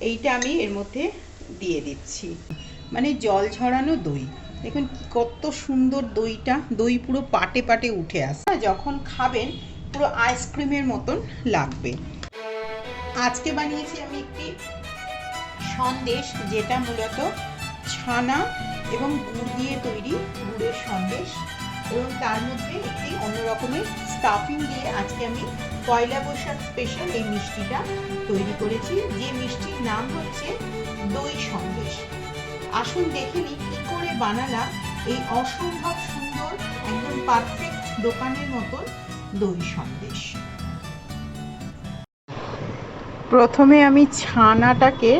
এইটা আমি এর মধ্যে দিয়ে দিচ্ছি। মানে জল ঝরানো দই। দেখুন কত সুন্দর দইটা, দই পুরো পাটে পাটে উঠে আসে। যখন খাবেন, পুরো আইসক্রিমের মতন লাগবে। আজকে বানিয়েছি আমি একটি সন্দেশ, যেটা মূলত ছানা এবং গুড় দিয়ে তৈরি গুড়ের সন্দেশ। এবং তার মধ্যে একটি অন্য রকমের স্টাফিং দিয়ে আজকে আমি পয়লা বৈশাখ স্পেশাল এই মিষ্টিটা তৈরি করেছি। যে মিষ্টির নাম হচ্ছে দই সন্দেশ। আসুন দেখে নিই কী করে বানালাম এই অসম্ভব সুন্দর, একদম পারফেক্ট দোকানের মতন দই সন্দেশ। প্রথমে আমি ছানাটাকে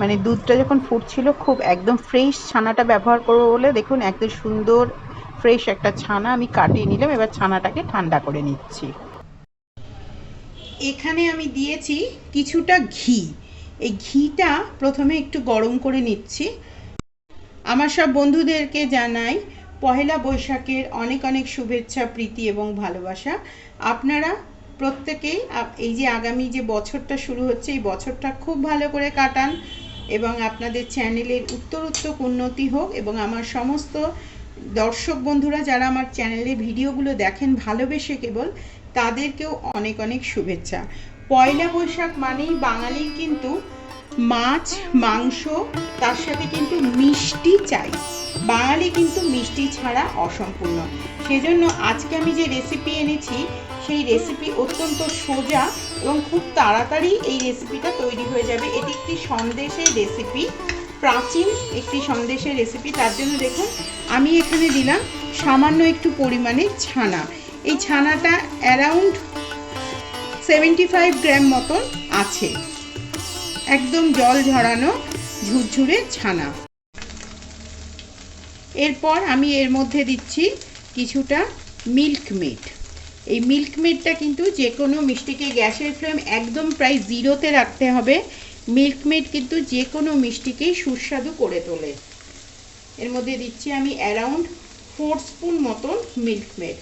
মানে দুধটা যখন ফুটছিল, খুব একদম ফ্রেশ ছানাটা ব্যবহার করব বলে দেখুন একদম সুন্দর ফ্রেশ একটা ছানা আমি কাটিয়ে নিলাম, এবার ছানাটাকে ঠান্ডা করে নিচ্ছি। এখানে আমি দিয়েছি কিছুটা ঘি। এই ঘিটা প্রথমে একটু গরম করে নিচ্ছি। আমার সব বন্ধুদেরকে জানাই, পহেলা বৈশাখের অনেক অনেক শুভেচ্ছা, প্রীতি এবং ভালোবাসা। আপনারা প্রত্যেকেই এই যে আগামী যে বছরটা শুরু হচ্ছে, এই বছরটা খুব ভালো করে কাটান এবং আপনাদের চ্যানেলের উত্তরোত্তর উন্নতি হোক এবং আমার সমস্ত দর্শক বন্ধুরা, যারা আমার চ্যানেলে ভিডিওগুলো দেখেন, ভালোবেসে কেবল তাদেরকেও অনেক অনেক শুভেচ্ছা। পয়লা বৈশাখ মানেই বাঙালির কিন্তু মাছ, মাংস, তার সাথে কিন্তু মিষ্টি চাই। বাঙালি কিন্তু মিষ্টি ছাড়া অসম্পূর্ণ। সেজন্য আজকে আমি যে রেসিপি এনেছি, সেই রেসিপি অত্যন্ত সোজা এবং খুব তাড়াতাড়ি এই রেসিপিটা তৈরি হয়ে যাবে। এটি একটি সন্দেশের রেসিপি প্রাচীন একটি সন্দেশের রেসিপি তার জন্য দেখুন, আমি এখানে দিলাম সামান্য একটু পরিমাণে ছানা। এই ছানাটা অ্যারাউন্ড সেভেন্টি ফাইভ গ্রাম মতন আছে। একদম জল ঝরানো ঝুরঝুরে ছানা। এরপর আমি এর মধ্যে দিচ্ছি কিছুটা মিল্ক মেড এই মিল্ক মেডটা কিন্তু যে কোনো মিষ্টিকে গ্যাসের ফ্লেম একদম প্রায় জিরোতে রাখতে হবে। মিল্ক মেড কিন্তু যে কোনো মিষ্টিকেই সুস্বাদু করে তোলে। এর মধ্যে দিচ্ছি আমি অ্যারাউন্ড ফোর স্পুন মতন মিল্ক মেড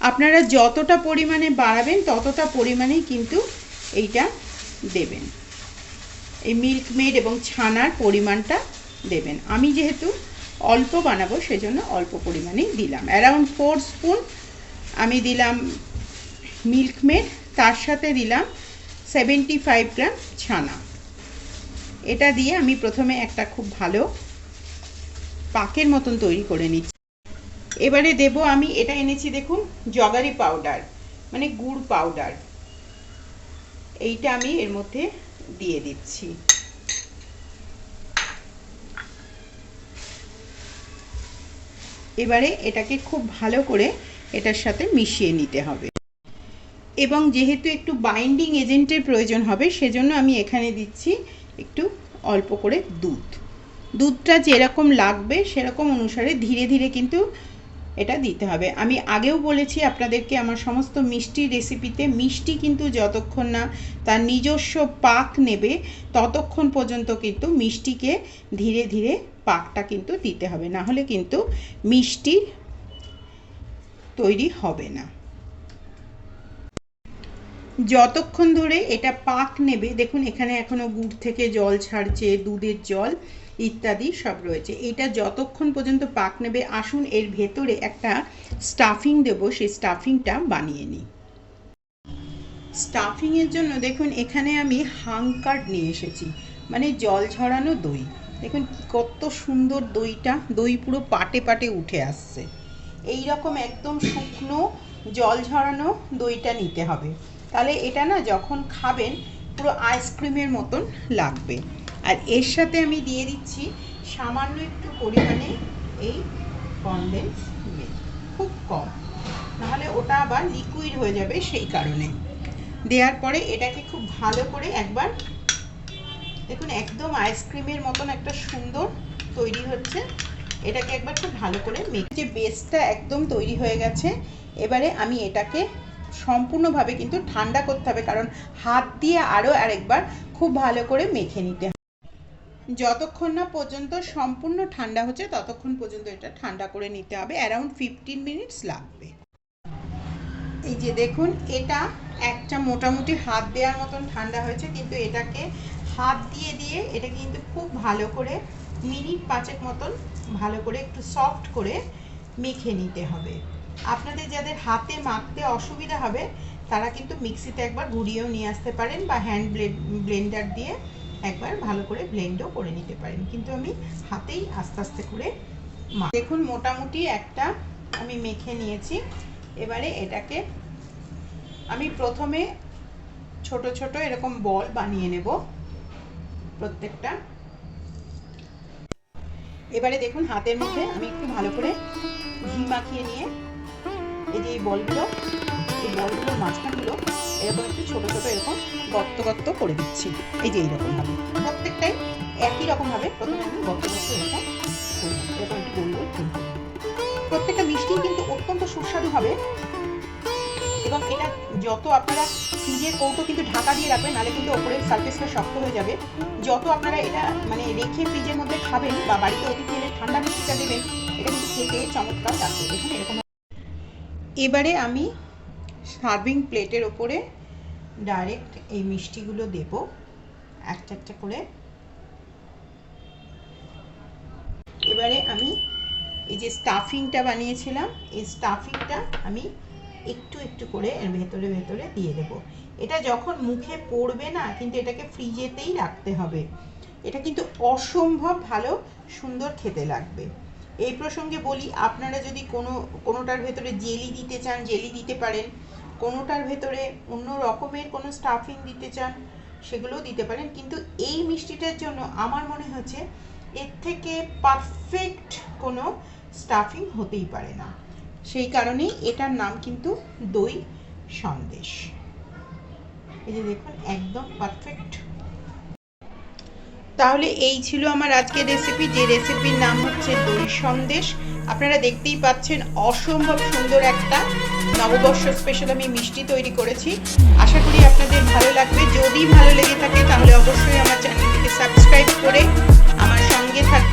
আপনারা যতটা পরিমাণে বাড়াবেন, ততটা পরিমাণেই কিন্তু এইটা দেবেন। এই মিল্ক মেড এবং ছানার পরিমাণটা দেবেন। আমি যেহেতু অল্প বানাবো, সেজন্য অল্প পরিমাণেই দিলাম। অ্যারাউন্ড ফোর স্পুন আমি দিলাম মিল্ক মেড তার সাথে দিলাম সেভেন্টি ফাইভ গ্রাম ছানা এটা দিয়ে আমি প্রথমে একটা খুব ভালো পাকের মতন তৈরি করে নিচ্ছি। এবারে দেব আমি, এটা এনেছি দেখুন, জগারি পাউডার মানে গুড় পাউডার এইটা আমি এর মধ্যে দিয়ে দিচ্ছি। এবারে এটাকে খুব ভালো করে এটার সাথে মিশিয়ে নিতে হবে। এবং যেহেতু একটু বাইন্ডিং এজেন্টের প্রয়োজন হবে, সেজন্য আমি এখানে দিচ্ছি একটু অল্প করে দুধ। দুধটা যেরকম লাগবে, সেরকম অনুসারে ধীরে ধীরে কিন্তু এটা দিতে হবে। আমি আগেও বলেছি আপনাদেরকে, আমার সমস্ত মিষ্টি রেসিপিতে মিষ্টি কিন্তু যতক্ষণ না তার নিজস্ব পাক নেবে, ততক্ষণ পর্যন্ত কিন্তু মিষ্টিকে ধীরে ধীরে পাকটা কিন্তু দিতে হবে। না হলে কিন্তু মিষ্টি তৈরি হবে না। যতক্ষণ ধরে এটা পাক নেবে, দেখুন এখানে এখনও গুড় থেকে জল ছাড়ছে, দুধের জল ইত্যাদি সব রয়েছে। এটা যতক্ষণ পর্যন্ত পাক নেবে, আসুন এর ভেতরে একটা স্টাফিং দেবো, সেই স্টাফিংটা বানিয়ে নিই। স্টাফিংয়ের জন্য দেখুন এখানে আমি হাংকার্ড নিয়ে এসেছি মানে জল ঝরানো দই। দেখুন কত সুন্দর দইটা, দই পুরো পাটে পাটে উঠে আসছে। এই রকম একদম শুকনো জল ঝরানো দইটা নিতে হবে। তাহলে এটা না যখন খাবেন পুরো আইসক্রিমের মতন লাগবে। আর এর সাথে আমি দিয়ে দিচ্ছি সামান্য একটু পরিমাণে এই কনডেন্স মিল্ক খুব কম। নাহলে ওটা আবার লিকুইড হয়ে যাবে সেই কারণে। দেওয়ার পরে এটাকে খুব ভালো করে একবার দেখুন, একদম আইসক্রিমের মতন একটা সুন্দর তৈরি হচ্ছে। এটাকে একবার খুব ভালো করে মেখে যে বেসটা একদম তৈরি হয়ে গেছে, এবারে আমি এটাকে সম্পূর্ণভাবে কিন্তু ঠান্ডা করতে হবে, কারণ হাত দিয়ে আরও আরেকবার খুব ভালো করে মেখে নিতে হবে। যতক্ষণ না পর্যন্ত সম্পূর্ণ ঠান্ডা হচ্ছে, ততক্ষণ পর্যন্ত এটা ঠান্ডা করে নিতে হবে অ্যারাউন্ড ফিফটিন মিনিটস লাগবে। এই যে দেখুন, এটা একটা মোটামুটি হাত দেওয়ার মতন ঠান্ডা হয়েছে, কিন্তু এটাকে হাত দিয়ে দিয়ে এটা কিন্তু খুব ভালো করে মিনিট পাঁচেক মতন ভালো করে একটু সফট করে মেখে নিতে হবে। আপনাদের যাদের হাতে মাখতে অসুবিধা হবে, তারা কিন্তু মিক্সিতে একবার ঘুরিয়েও নিয়ে আসতে পারেন বা হ্যান্ড ব্লেন্ডার দিয়ে একবার ভালো করে ব্লেন্ডও করে নিতে পারেন। কিন্তু আমি হাতেই আস্তে আস্তে করে দেখুন, মোটামুটি একটা আমি মেখে নিয়েছি। এবারে এটাকে আমি প্রথমে ছোট ছোট এরকম বল বানিয়ে নেব প্রত্যেকটা। এবারে দেখুন, হাতের মধ্যে আমি একটু ভালো করে ঘি মাখিয়ে নিয়ে এই যে এই বলগুলো, এই বলগুলোর মাঝখানগুলো এরকম একটু ছোট ছোট এরকম গর্ত গর্ত করে দিচ্ছি। এই যে এইরকম ভাবে প্রত্যেকটাই একই রকম ভাবে প্রথমে আমি গর্ত গর্ত এরকম এরকম একটু গোল গোল। প্রত্যেকটা মিষ্টি কিন্তু অত্যন্ত সুস্বাদু হবে এবং এটা যত আপনারা ফ্রিজের কৌটো কিন্তু ঢাকা দিয়ে রাখবেন, নাহলে কিন্তু ওপরের সার্ফেসটা শক্ত হয়ে যাবে। যত আপনারা এটা মানে রেখে ফ্রিজের মধ্যে খাবেন বা বাড়িতে অতিথি এলে ঠান্ডা মিষ্টিটা দেবেন, এটা কিন্তু খেতে চমৎকার লাগবে। দেখুন এরকম এবারে আমি সার্ভিং প্লেটের ওপরে ডাইরেক্ট এই মিষ্টিগুলো দেব। একটা একটা করে। এবারে আমি এই যে স্টাফিংটা বানিয়েছিলাম, এই স্টাফিংটা আমি একটু একটু করে এর ভেতরে ভেতরে দিয়ে দেবো। এটা যখন মুখে পড়বে না, কিন্তু এটাকে ফ্রিজেতেই রাখতে হবে। এটা কিন্তু অসম্ভব ভালো, সুন্দর খেতে লাগবে। এই প্রসঙ্গে বলি, আপনারা যদি কোনো, কোনোটার ভেতরে জেলি দিতে চান, জেলি দিতে পারেন। কোনোটার ভেতরে অন্য রকমের কোনো স্টাফিং দিতে চান, সেগুলোও দিতে পারেন। কিন্তু এই মিষ্টিটার জন্য আমার মনে হচ্ছে এর থেকে পারফেক্ট কোনো স্টাফিং হতেই পারে না। সেই কারণেই এটার নাম কিন্তু দই সন্দেশ। এই যে দেখুন, একদম পারফেক্ট তাহলে এই ছিল আমার আজকের রেসিপি যে রেসিপির নাম হচ্ছে দই সন্দেশ। আপনারা দেখতেই পাচ্ছেন অসম্ভব সুন্দর একটা নববর্ষ স্পেশাল আমি মিষ্টি তৈরি করেছি। আশা করি আপনাদের ভালো লাগবে। যদি ভালো লেগে থাকে তাহলে অবশ্যই আমার চ্যানেলটিকে সাবস্ক্রাইব করে আমার সঙ্গে থাক